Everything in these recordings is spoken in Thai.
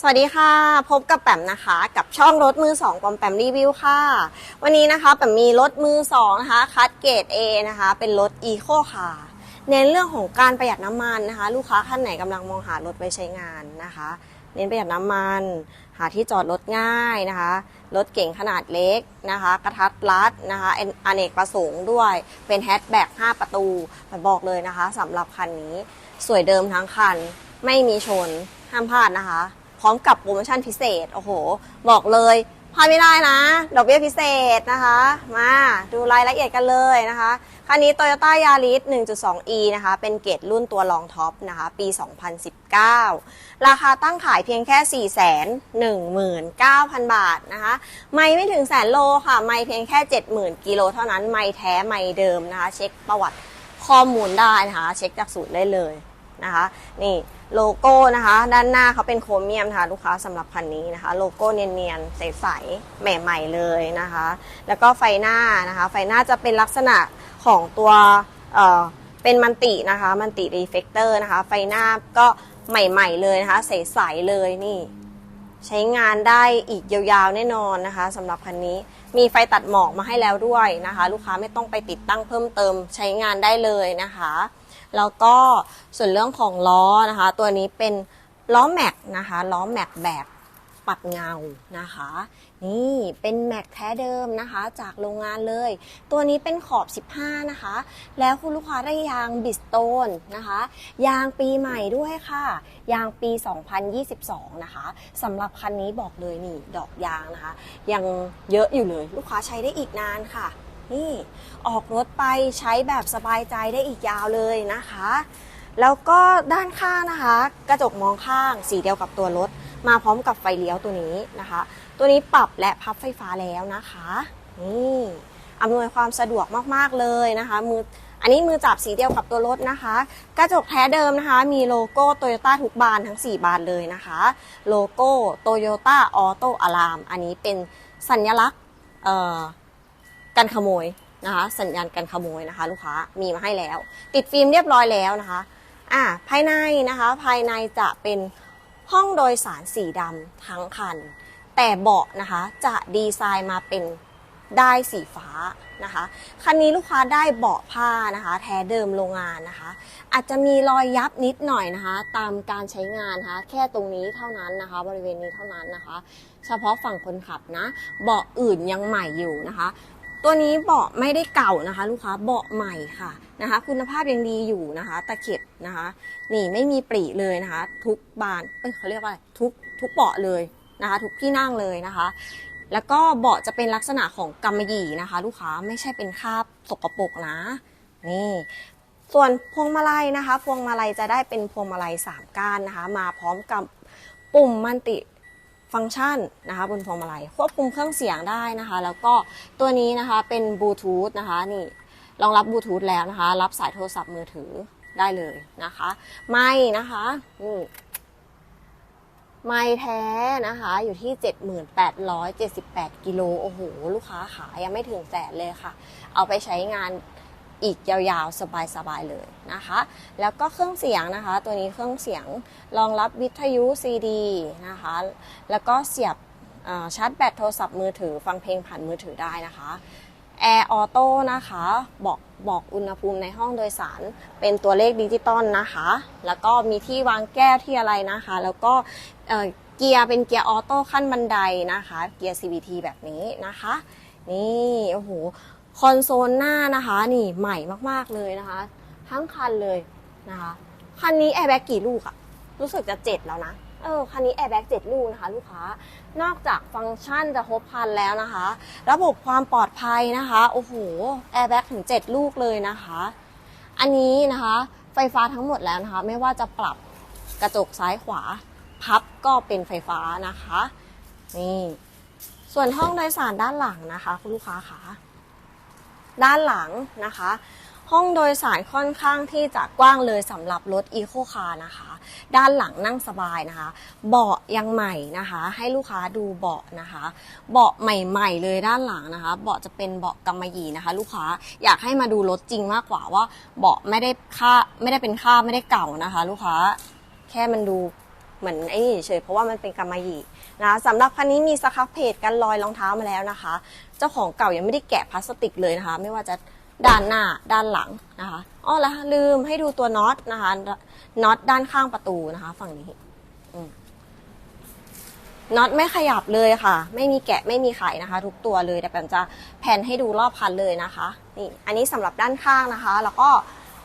สวัสดีค่ะ พบกับแปมนะคะ กับช่องรถมือสองปอมแปมรีวิวค่ะ วันนี้นะคะแปมมีรถมือสองนะคะคัดเกรด A นะคะ เป็นรถอีโคค่ะเน้นเรื่องของการประหยัดน้ำมันนะคะ ลูกค้าท่านไหนกำลังมองหารถไปใช้งานนะคะ เน้นประหยัดน้ำมัน หาที่จอดรถง่ายนะคะ รถเก่งขนาดเล็กนะคะ กระทัดรัดนะคะอนเนกประสงค์ด้วย เป็นแฮชแบ็ก5ประตูไปบอกเลยนะคะสำหรับคันนี้สวยเดิมทั้งคันไม่มีชนห้ามพลาดนะคะ พร้อมกับโปรโมชั่นพิเศษ โอ้โห บอกเลยพลาดไม่ได้นะ ดอกเบี้ยพิเศษนะคะ มาดูรายละเอียดกันเลยนะคะ คันนี้ Toyota Yaris 1.2e นะคะ เป็นเกรดรุ่นตัวรองท็อปนะคะ ปี 2019 ราคาตั้งขายเพียงแค่ 419,000 บาทนะคะ ไม่ไม่ถึงแสนโลค่ะ ไม่เพียงแค่ 70,000 กิโลเท่านั้น ไม่แท้ ไม่เดิมนะคะ เช็คประวัติข้อมูลได้นะคะ เช็คจากสูตรได้เลย นะคะ นี่โลโก้นะคะ ด้านหน้าเขาเป็นโครเมียมนะคะลูกค้าสำหรับคันนี้นะคะ โลโก้เนียนๆใสๆใหม่ๆเลยนะคะ แล้วก็ไฟหน้านะคะ ไฟหน้าจะเป็นลักษณะของตัวเอ่อเป็นมันตินะคะมันติรีเฟกเตอร์นะคะ ไฟหน้าก็ใหม่ๆเลยนะคะ ใสๆเลยนี่ ใช้งานได้อีกยาวๆแน่นอนนะคะสำหรับคันนี้มีไฟตัดหมอกมาให้แล้วด้วยนะคะ ลูกค้าไม่ต้องไปติดตั้งเพิ่มเติมใช้งานได้เลยนะคะ แล้วก็ส่วนเรื่องของล้อนะคะ ตัวนี้เป็นล้อแม็กนะคะล้อแม็กแบบปัดเงานะคะ นี่เป็นแม็กแท้เดิมนะคะ จากโรงงานเลย ตัวนี้เป็นขอบ 15 นะคะ แล้วคุณลูกค้าได้ยางบิสโตนนะคะ ยางปีใหม่ด้วยค่ะ ยางปี 2022 นะคะสำหรับคันนี้บอกเลยนี่ ดอกยางนะคะ ยังเยอะอยู่เลย ลูกค้าใช้ได้อีกนานค่ะ นี่ ออกรถไปใช้แบบสบายใจได้อีกยาวเลยนะคะ แล้วก็ด้านข้างนะคะ กระจกมองข้างสีเดียวกับตัวรถ มาพร้อมกับไฟเลี้ยวตัวนี้นะคะ ตัวนี้ปรับและพับไฟฟ้าแล้วนะคะนี่อำนวยความสะดวกมากๆเลยนะคะมืออันนี้มือจับสีเดียวกับตัวรถนะคะ กระจกแท้เดิมนะคะ มีโลโก้โตโยต้าทุกบานทั้ง 4 บานเลยนะคะ โลโก้โตโยต้าออโต้อะลามอันนี้เป็นสัญลักษณ์ กันขโมยนะคะ สัญญาณกันขโมยนะคะ ลูกค้ามีมาให้แล้ว ติดฟิล์มเรียบร้อยแล้วนะคะอ่าภายในนะคะ ภายในจะเป็นห้องโดยสารสีดำทั้งคัน แต่เบาะนะคะจะดีไซน์มาเป็นได้สีฟ้านะคะ คันนี้ลูกค้าได้เบาะผ้านะคะ แท้เดิมโรงงานนะคะ อาจจะมีรอยยับนิดหน่อยนะคะ ตามการใช้งานนะคะ แค่ตรงนี้เท่านั้นนะคะ บริเวณนี้เท่านั้นนะคะ เฉพาะฝั่งคนขับนะ เบาะอื่นยังใหม่อยู่นะคะ ตัวนี้เบาะไม่ได้เก่านะคะ ลูกค้าเบาะใหม่ค่ะนะคะ คุณภาพยังดีอยู่นะคะ ตะเข็บนะคะ นี่ไม่มีปริเลยนะคะ ทุกบานเอ้ยเขาเรียกว่าอะไรทุกทุกเบาะเลยนะคะ ทุกที่นั่งเลยนะคะ แล้วก็เบาะจะเป็นลักษณะของกำมะหยี่นะคะ ลูกค้าไม่ใช่เป็นคราบสกปรกนะ นี่ ส่วนพวงมาลัยนะคะ พวงมาลัยจะได้เป็นพวงมาลัย3ก้านนะคะ มาพร้อมกับปุ่มมันติ ฟังก์ชันนะคะบนพวงมาลัยควบคุมเครื่องเสียงได้นะคะ แล้วก็ตัวนี้นะคะเป็นบลูทูธนะคะนี่รองรับบลูทูธแล้วนะคะ รับสายโทรศัพท์มือถือได้เลยนะคะ ไม่นะคะนี่ไม่แท้นะคะ อยู่ที่ 7878 กิโลโอ้โห ลูกค้าขายังไม่ถึงแสนเลยค่ะ เอาไปใช้งาน อีกยาวๆ สบายๆ เลยนะคะ แล้วก็เครื่องเสียงนะคะ ตัวนี้เครื่องเสียงรองรับวิทยุ CD นะคะ แล้วก็เสียบชาร์จแบตโทรศัพท์มือถือ ฟังเพลงผ่านมือถือได้นะคะแอร์ออโต้นะคะบอกบอกอุณหภูมิในห้องโดยสารเป็นตัวเลขดิจิตอลนะคะ แล้วก็มีที่วางแก้วที่อะไรนะคะ แล้วก็เกียร์เป็นเกียร์ออโต้ขั้นบันไดนะคะ เกียร์ CVT แบบนี้นะคะ นี่โอ้โห คอนโซลหน้านะคะนี่ใหม่มากๆเลยนะคะ ทั้งคันเลยนะคะ คันนี้แอร์แบ็กกี่ลูกอะรู้สึกจะเจ็ดแล้วนะเออคันนี้แอร์แบ็กเจ็ดลูกนะคะ ลูกค้านอกจากฟังก์ชันจะครบครันแล้วนะคะ ระบบความปลอดภัยนะคะโอ้โหแอร์แบ็กถึง7ลูกเลยนะคะ อันนี้นะคะ ไฟฟ้าทั้งหมดแล้วนะคะ ไม่ว่าจะปรับกระจกซ้ายขวาพับก็เป็นไฟฟ้านะคะนี่ส่วนห้องโดยสารด้านหลังนะคะ คุณลูกค้าคะ ด้านหลังนะคะ ห้องโดยสารค่อนข้างที่จะกว้างเลยสำหรับรถอีโคคาร์นะคะ ด้านหลังนั่งสบายนะคะ เบาะยังใหม่นะคะ ให้ลูกค้าดูเบาะนะคะ เบาะใหม่ๆเลยด้านหลังนะคะ เบาะจะเป็นเบาะกำมะหยี่นะคะ ลูกค้าอยากให้มาดูรถจริงมากกว่าว่า เบาะไม่ได้ค่าไม่ได้เป็นค่าไม่ได้เก่านะคะ ลูกค้าแค่มันดูเหมือนไอ้นี่เฉยเพราะว่ามันเป็นกำมะหยี่นะะสำหรับคันนี้มีสครับเพจกันรอยรองเท้ามาแล้วนะคะ จ้าของเก่ายังไม่ได้แกะพลาสติกเลยนะคะ ไม่ว่าจะด้านหน้าด้านหลังนะคะอ้อแล้วลืมให้ดูตัวน็อตนะคะน็อตด้านข้างประตูนะคะ ฝั่งนี้น็อตไม่ขยับเลยค่ะ ไม่มีแกะไม่มีไขนะคะ ทุกตัวเลยแต่แปมจะแผ่นให้ดูรอบคันเลยนะคะ นี่ อันนี้สำหรับด้านข้างนะคะ แล้วก็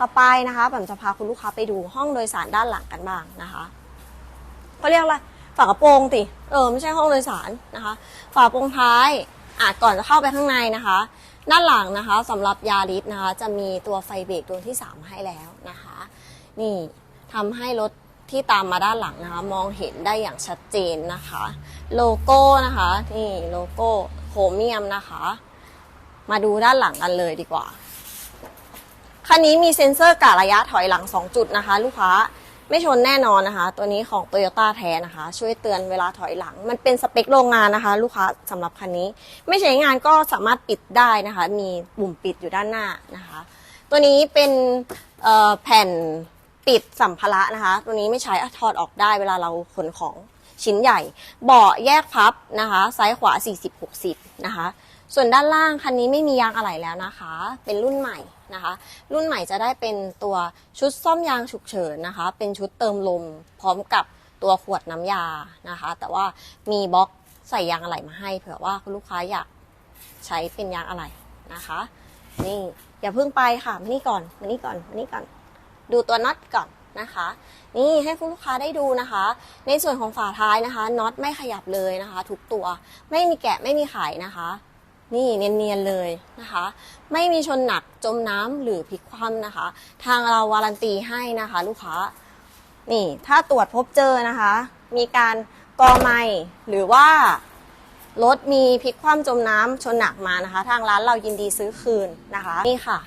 ต่อไปนะคะแปมจะพาคุณลูกค้าไปดูห้องโดยสารด้านหลังกันบ้างนะคะเขาเรียกอะไรฝากระโปรงติเออไม่ใช่ห้องโดยสารนะคะ ฝากระโปรงท้าย อะก่อนจะเข้าไปข้างในนะคะ ด้านหลังนะคะสำหรับยาริสนะคะ จะมีตัวไฟเบรกดวงที่ 3 ให้แล้วนะคะ นี่ทำให้รถที่ตามมาด้านหลังนะคะ มองเห็นได้อย่างชัดเจนนะคะ โลโก้นะคะ นี่โลโก้โครเมียมนะคะ มาดูด้านหลังกันเลยดีกว่าคันนี้มีเซ็นเซอร์กะระยะถอยหลัง 2 จุดนะคะ ลูกค้า ไม่ชนแน่นอนนะคะ ตัวนี้ของ t o y ยต้แท้นะคะ ช่วยเตือนเวลาถอยหลัง มันเป็นสเปคโรงงานนะคะ ลูกค้าสำหรับคันนี้ ไม่ใช้งานก็สามารถปิดได้นะคะ มีปุ่มปิดอยู่ด้านหน้านะคะ ตัวนี้เป็นแผ่นปิดสัมภาระนะคะ ตัวนี้ไม่ใช้ถอดออกได้เวลาเราขนของชิ้นใหญ่ เบาะแยกพับนะคะ ซ้ายขวา 40-60 นะคะ ส่วนด้านล่างคันนี้ไม่มียางอะไหล่แล้วนะคะ เป็นรุ่นใหม่ นะคะ รุ่นใหม่จะได้เป็นตัวชุดซ่อมยางฉุกเฉินนะคะ เป็นชุดเติมลมพร้อมกับตัวขวดน้ำยานะคะ แต่ว่ามีบล็อกใส่ยางอะไหล่มาให้ เผื่อว่าคุณลูกค้าอยากใช้เป็นยางอะไหล่นะคะ นี่อย่าเพิ่งไปค่ะมานี่ก่อนมานี่ก่อนมานี่ก่อน ดูตัวน็อตก่อนนะคะ นี่ให้คุณลูกค้าได้ดูนะคะ ในส่วนของฝาท้ายนะคะน็อตไม่ขยับเลยนะคะ ทุกตัวไม่มีแกะไม่มีไขนะคะ นี่เนียนๆเลยนะคะ ไม่มีชนหนักจมน้ำหรือพลิกคว่ำนะคะ ทางเราวารันตีให้นะคะ ลูกค้า นี่ถ้าตรวจพบเจอนะคะ มีการกอไม้หรือว่ารถมีพลิกคว่ำจมน้ำชนหนักมานะคะ ทางร้านเรายินดีซื้อคืนนะคะ นี่ค่ะ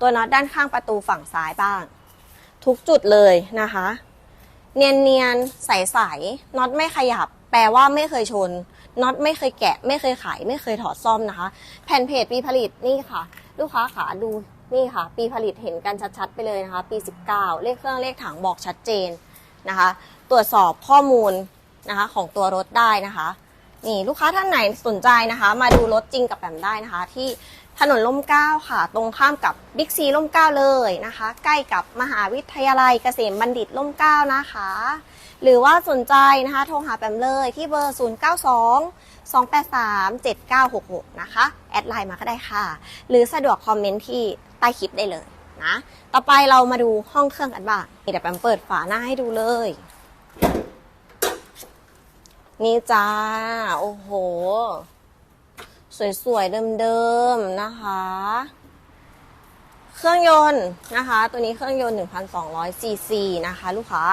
ตัวน็อตด้านข้างประตูฝั่งซ้ายบ้าง ทุกจุดเลยนะคะ เนียนๆใสๆน็อตไม่ขยับ แปลว่าไม่เคยชน น็อตไม่เคยแกะ ไม่เคยไขไม่เคยถอดซ่อมนะคะ แผ่นเพจปีผลิตนี่ค่ะ ลูกค้าขาดูนี่ค่ะ ปีผลิตเห็นกันชัดๆไปเลยนะคะ ปี 19 เลขเครื่องเลขถังบอกชัดเจนนะคะ ตรวจสอบข้อมูลนะคะของตัวรถได้นะคะ นี่ลูกค้าท่านไหนสนใจนะคะ มาดูรถจริงกับแปมได้นะคะ ที่ถนนล่มเก้าค่ะ ตรงข้ามกับบิ๊กซีล่มเก้าเลยนะคะ ใกล้กับมหาวิทยาลัยเกษมบัณฑิตล่มเก้านะคะ หรือว่าสนใจนะคะโทรหาแปมเลยที่เบอร์ 0 9 2 2 8 3 7 9 6 6 นะคะ แอดไลน์มาก็ได้ค่ะ หรือสะดวกคอมเมนต์ที่ใต้คลิปได้เลยนะ ต่อไปเรามาดูห้องเครื่องกันบ้างเดี๋ยวแปมเปิดฝาหน้าให้ดูเลย นี่จ้า โอ้โห สวยๆ เดิมๆ นะคะ เครื่องยนต์นะคะ ตัวนี้เครื่องยนต์ 1,200ซีซีนะคะ ลูกค้า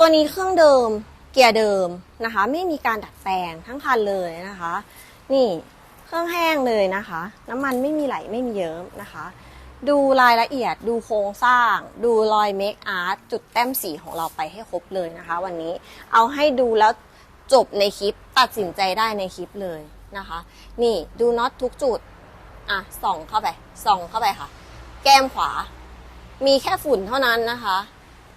ตัวนี้เครื่องเดิมเกียร์เดิมนะคะ ไม่มีการดัดแปลงทั้งคันเลยนะคะ นี่เครื่องแห้งเลยนะคะ น้ำมันไม่มีไหลไม่มีเยิ้มนะคะ ดูรายละเอียดดูโครงสร้าง ดูรอยเมคอาร์ตจุดแต้มสีของเราไปให้ครบเลยนะคะ วันนี้เอาให้ดูแล้วจบในคลิปตัดสินใจได้ในคลิปเลยนะคะ นี่ดูน็อตทุกจุดอะส่องเข้าไปส่องเข้าไปค่ะ แก้มขวา มีแค่ฝุ่นเท่านั้นนะคะ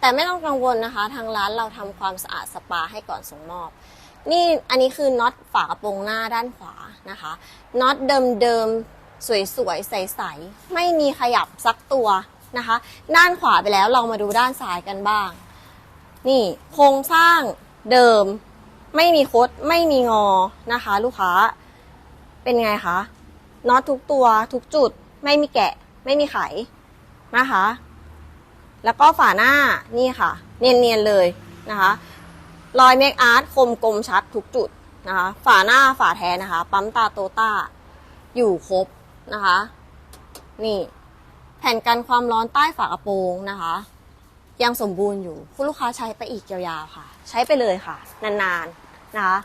แต่ไม่ต้องกังวลนะคะ ทางร้านเราทำความสะอาดสปาให้ก่อนส่งมอบ นี่อันนี้คือน็อตฝากระโปรงหน้าด้านขวานะคะน็อตเดิมๆสวยๆใสๆไม่มีขยับสักตัวนะคะ ด้านขวาไปแล้วเรามาดูด้านซ้ายกันบ้าง นี่โครงสร้างเดิม ไม่มีคดไม่มีงอนะคะ ลูกค้าเป็นไงคะน็อตทุกตัวทุกจุดไม่มีแกะ ไม่มีไขนะคะ แล้วก็ฝาหน้านี่ค่ะ เนียนๆเลยนะคะ รอยเมคอาร์ตคมกลมชัดทุกจุดนะคะ ฝาหน้าฝาแท้นะคะ ปั๊มตาโตต้า อยู่ครบนะคะ นี่ แผ่นกันความร้อนใต้ฝากระโปรงนะคะ ยังสมบูรณ์อยู่ คุณลูกค้าใช้ไปอีกยาวๆค่ะ ใช้ไปเลยค่ะ นานๆนะคะ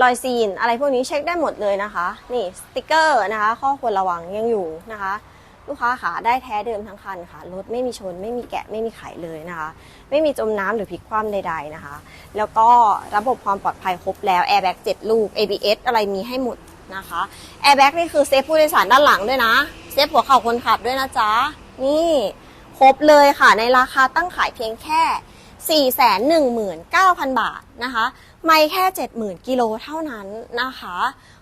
รอยซีนอะไรพวกนี้เช็คได้หมดเลยนะคะ นี่สติกเกอร์นะคะ ข้อควรระวังยังอยู่นะคะ ลูกค้าขาได้แท้เดิมทั้งคันค่ะ รถไม่มีชนไม่มีแกะไม่มีไขเลยนะคะ ไม่มีจมน้ำหรือพลิกคว่ำใดๆนะคะ แล้วก็ระบบความปลอดภัยครบแล้ว Airbag 7ลูก ABS อะไรมีให้หมดนะคะ Airbag นี่คือเซฟผู้โดยสารด้านหลังด้วยนะเซฟหัวเข่าคนขับด้วยนะจ๊ะ นี่ครบเลยค่ะในราคาตั้งขายเพียงแค่ 419,000 บาทนะคะ ไม่แค่ 70,000กิโลเท่านั้นนะคะ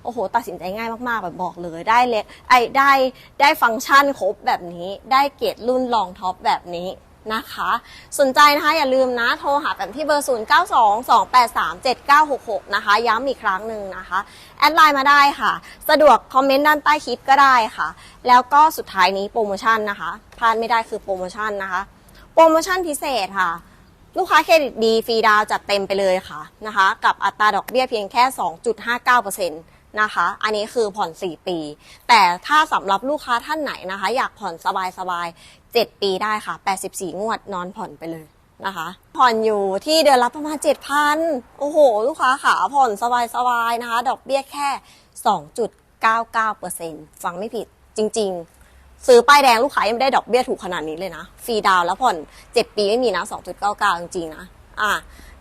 โอ้โห ตัดสินใจง่ายมากๆ แบบบอกเลย ได้เล็กไอได้ได้ฟังก์ชันครบแบบนี้ ได้เกรดรุ่นรองท็อปแบบนี้นะคะ สนใจนะคะอย่าลืมนะ โทรหาแบบที่เบอร์ 0 9 2 2 8 3 7 9 6 6 นะคะ ย้ำอีกครั้งหนึ่งนะคะ แอดไลน์มาได้ค่ะ สะดวกคอมเมนต์ด้านใต้คลิปก็ได้ค่ะ แล้วก็สุดท้ายนี้โปรโมชั่นนะคะพลาดไม่ได้คือโปรโมชั่นนะคะ โปรโมชั่นพิเศษค่ะ ลูกค้าเครดิตดีฟรีดาวจัดเต็มไปเลยค่ะนะคะ กับอัตราดอกเบี้ยเพียงแค่ 2.59%นะคะ อันนี้คือผ่อน 4 ปี แต่ถ้าสำหรับลูกค้าท่านไหนนะคะ อยากผ่อนสบายๆ 7 ปีได้ค่ะ 84 งวดนอนผ่อนไปเลยนะคะ ผ่อนอยู่ที่เดือนละประมาณ 7,000 โอ้โห ลูกค้าขาผ่อนสบายๆนะคะ ดอกเบี้ยแค่ 2.99%ฟังไม่ผิดจริง ๆ ซื้อป้ายแดงลูกค้ายังไม่ได้ดอกเบี้ยถูกขนาดนี้เลยนะฟรีดาวแล้วผ่อน 7 ปีไม่มีนะ2.99 จริงๆนะอะ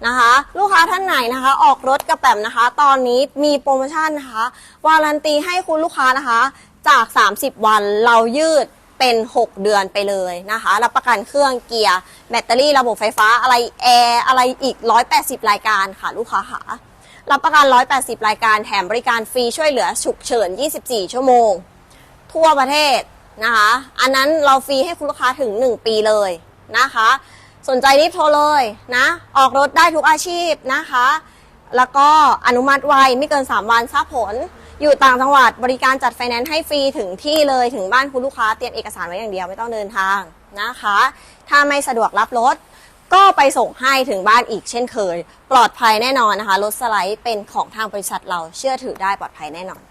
นะคะ ลูกค้าท่านไหนนะคะ ออกรถกระแปมนะคะ ตอนนี้มีโปรโมชั่นนะคะ วารันตีให้คุณลูกค้านะคะ จาก 30 วันเรายืดเป็น 6 เดือนไปเลยนะคะ รับประกันเครื่องเกียร์ แบตเตอรี่ระบบไฟฟ้าอะไรแอร์อะไรอีก 180 รายการค่ะ ลูกค้าค่ะรับประกัน 180 รายการแถมบริการฟรีช่วยเหลือฉุกเฉิน 24 ชั่วโมง ทั่วประเทศ นะคะ อันนั้นเราฟรีให้คุณลูกค้าถึง 1 ปีเลยนะคะ สนใจรีบโทรเลยนะ ออกรถได้ทุกอาชีพนะคะ แล้วก็อนุมัติไวไม่เกิน 3 วันทราบผล อยู่ต่างจังหวัดบริการจัดไฟแนนซ์ให้ฟรีถึงที่เลยถึงบ้านคุณลูกค้าเตรียมเอกสารไว้อย่างเดียวไม่ต้องเดินทางนะคะ ถ้าไม่สะดวกรับรถก็ไปส่งให้ถึงบ้านอีกเช่นเคย ปลอดภัยแน่นอนนะคะ รถสไลด์เป็นของทางบริษัทเราเชื่อถือได้ปลอดภัยแน่นอน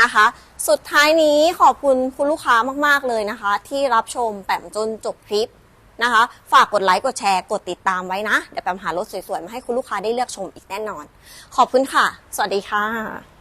นะคะ สุดท้ายนี้ขอบคุณคุณลูกค้ามาก ๆ เลยนะคะ ที่รับชมแปมจนจบคลิปนะคะ ฝากกดไลค์กดแชร์กดติดตามไว้นะ เดี๋ยวแปมหารถสวย ๆ มาให้คุณลูกค้าได้เลือกชมอีกแน่นอน ขอบคุณค่ะ สวัสดีค่ะ